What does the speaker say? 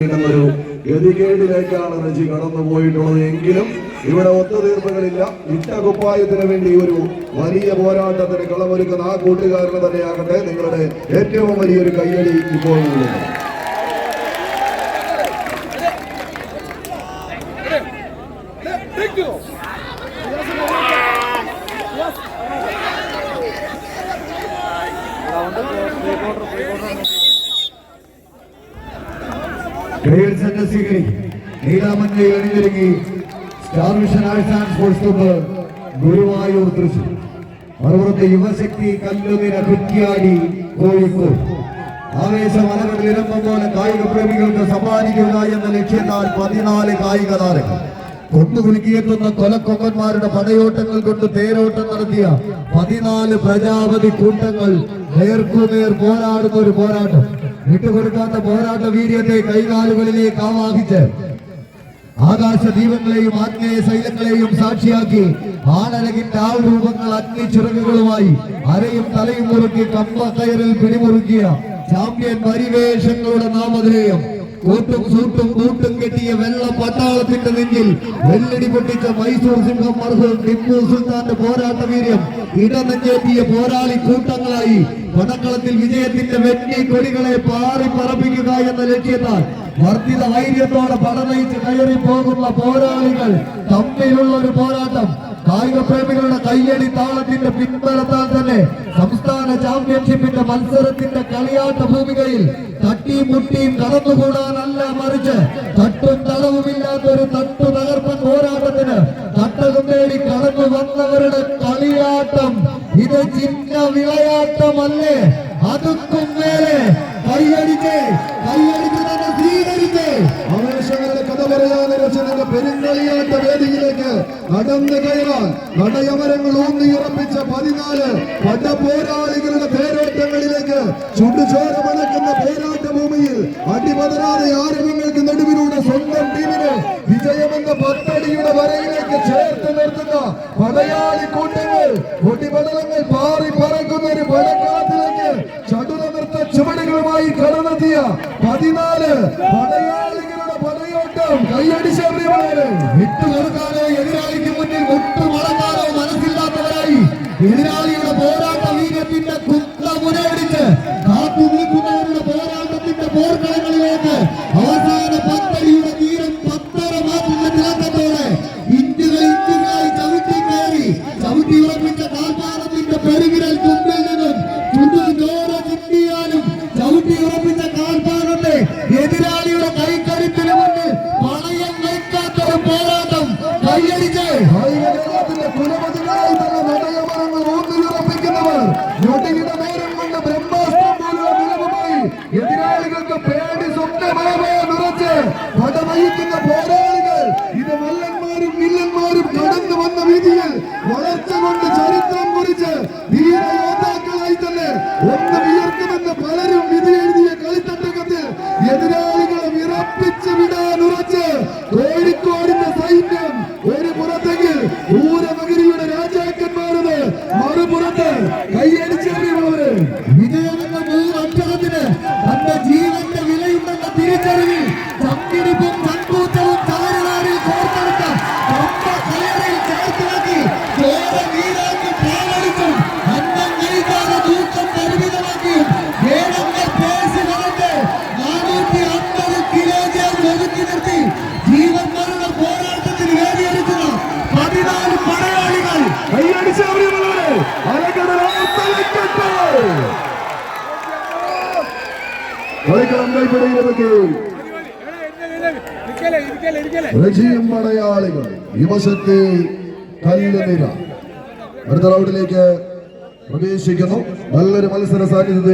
ഒരു ഗതികേടിലേക്കാണ് റജി കടന്നു പോയിട്ടുള്ളത് എങ്കിലും ഇവിടെ ഒത്തുതീർപ്പുകളില്ല ഇട്ട കുപ്പായത്തിന് വേണ്ടി ഒരു വലിയ പോരാട്ടത്തിന് കളമൊരുക്കുന്ന ആ കൂട്ടുകാരന് തന്നെയാകട്ടെ നിങ്ങളുടെ ഏറ്റവും വലിയൊരു കയ്യടി ഇപ്പോൾ നൽകുന്നു. Grade star mission sports Guruvayur Thrissur. Yuvashakthi Kallunira Kozhikode. ആവേശം അലകളിൽ ഇരമ്പം പോലെ കായിക പ്രേമികൾക്ക് സമ്മാനിക്കുക എന്ന ലക്ഷ്യത്താൽ പതിനാല് കായിക താരങ്ങൾ. കൊണ്ടുകുലുക്കിയെത്തുന്ന കൊലക്കൊമ്പന്മാരുടെ പടയോട്ടങ്ങൾ കൊണ്ട് തേരോട്ടം നടത്തിയ പതിനാല് പ്രജാപതി കൂട്ടങ്ങൾ നേർക്കുനേർ പോരാടുന്ന ഒരു പോരാട്ടം. വിട്ടുകൊടുക്കാത്ത പോരാട്ട വീര്യത്തെ കൈകാലുകളിലേക്ക് ആവാഹിച്ച് ആകാശ ദീപങ്ങളെയും ആത്മീയ ശൈലങ്ങളെയും സാക്ഷിയാക്കി ആണലകിന്റെ ആൾ രൂപങ്ങൾ അഗ്നി ചിറകുകളുമായി അരയും തലയും മുറുക്കി കമ്പ കയറിൽ പിടിമുറുക്കിയ ചാമ്പ്യൻ പരിവേഷങ്ങളുടെ നാമധേയം. കൂട്ടും സൂട്ടും കൂട്ടും കെട്ടിയ വെള്ള പട്ടാളത്തിന്റെ നെഞ്ചിൽ വെല്ലടി പൊട്ടിച്ച മൈസൂർ സിംഹം മർഹൂം ടിപ്പു സുൽത്താന്റെ പോരാട്ട വീര്യം ഇടനെഞ്ചേറ്റിയ പോരാളി കൂട്ടങ്ങളായി പടക്കളത്തിൽ വിജയത്തിന്റെ വെറ്റി കൊടികളെ പാറി പറപ്പിക്കുക എന്ന ലക്ഷ്യത്താൽ വർദ്ധിത ധൈര്യത്തോടെ പടനയിച്ച് കയറി പോകുന്ന പോരാളികൾ തമ്മിലുള്ള ഒരു പോരാട്ടം കായിക പ്രേമികളുടെ കയ്യടി താളത്തിന്റെ പിൻബലത്താൽ തന്നെ സംസ്ഥാന ചാമ്പ്യൻഷിപ്പിന്റെ മത്സരത്തിന്റെ കളിയാട്ട ഭൂമികയിൽ തട്ടിയും മുട്ടിയും കടന്നുകൂടാനല്ല മറിച്ച് തട്ടും തളവുമില്ലാത്ത ഒരു തട്ടു തകർപ്പൻ പോരാട്ടത്തിന് തട്ടകം നേടി കടന്നു വന്നവരുടെ കളിയാട്ടം. ഇത് ചിഹ്ന വിളയാട്ടമല്ലേ? അതുക്കും മേലെ കൈയടിച്ച് കൈയടിച്ച് തന്നെ സ്വീകരിച്ച്. ആവേശങ്ങളുടെ കഥ പറയാതെ പെരുങ്കളിയാട്ട വേദിയിലേക്ക് കടന്നു കയറാൻ നടയമരങ്ങൾ ഊന്നിയുറപ്പിച്ച പതിനാല് പടപോരാളികളുടെ പേരോട്ടങ്ങളിലേക്ക് ചുടുചോര മണക്കുന്ന പോരാട്ട ഭൂമിയിൽ അടിപതരാതെ ആരവങ്ങൾക്ക് നടുവിലൂടെ സ്വന്തം ടീമിനെ വിജയമെന്ന പത്തടിയുടെ വരയിലേക്ക് ചേർത്ത് നിർത്തുന്ന പടയാളി കൂട്ടങ്ങൾ പൊടിപടലങ്ങൾ പാറി പറക്കുന്ന ഒരു പലക്കാലത്തിലേക്ക് ചടുല നൃത്ത ചുവടുകളുമായി കടന്നെത്തിയ പതിനാല് പടയാളികളുടെ പടയോട്ടം കൈയടിച്ചവരെയാണ് വിട്ടുകൊടുക്കാനോ എതിരാളിക്ക് ஒட்டு மனமாக மனசில்லாதவரை. எதிராளியோட போரா പടവഹിക്കുന്ന പോരാളികൾ ഇത് മല്ലന്മാരും വില്ലന്മാരും കടന്നു വന്ന വീതിയിൽ വളർച്ച കൊണ്ട് ചരിത്രം കുറിച്ച് വീരയോദ്ധാക്കളായി തന്നെ ഒന്ന് വിയർക്കുമെന്ന് പലരും വിധി എഴുതിയ കളിത്തട്ടകത്തിൽ എതിരാളികളെ വിറപ്പിച്ച് വിടാൻ ഉറച്ച് കോഴിക്കോടിന്റെ സൈന്യം ഒരു പുറത്തെങ്കിൽ പൂരമഗിരിയുടെ രാജാക്കന്മാരത് മറുപുറത്ത് കൈയടിച്ചേറിയുള്ളവര് വിജയമെന്ന മൂന്നക്ഷരത്തിന് തന്റെ ജീവന്റെ വിലയുണ്ടെന്ന തിരിച്ചറിവിൽ ചങ്കിടിപ്പും റജിയും പടയാളികൾ യുവശക്തി കല്ലുനിര അടുത്ത റൗണ്ടിലേക്ക് പ്രവേശിക്കുന്നു. നല്ലൊരു മത്സര സാന്നിധ്യത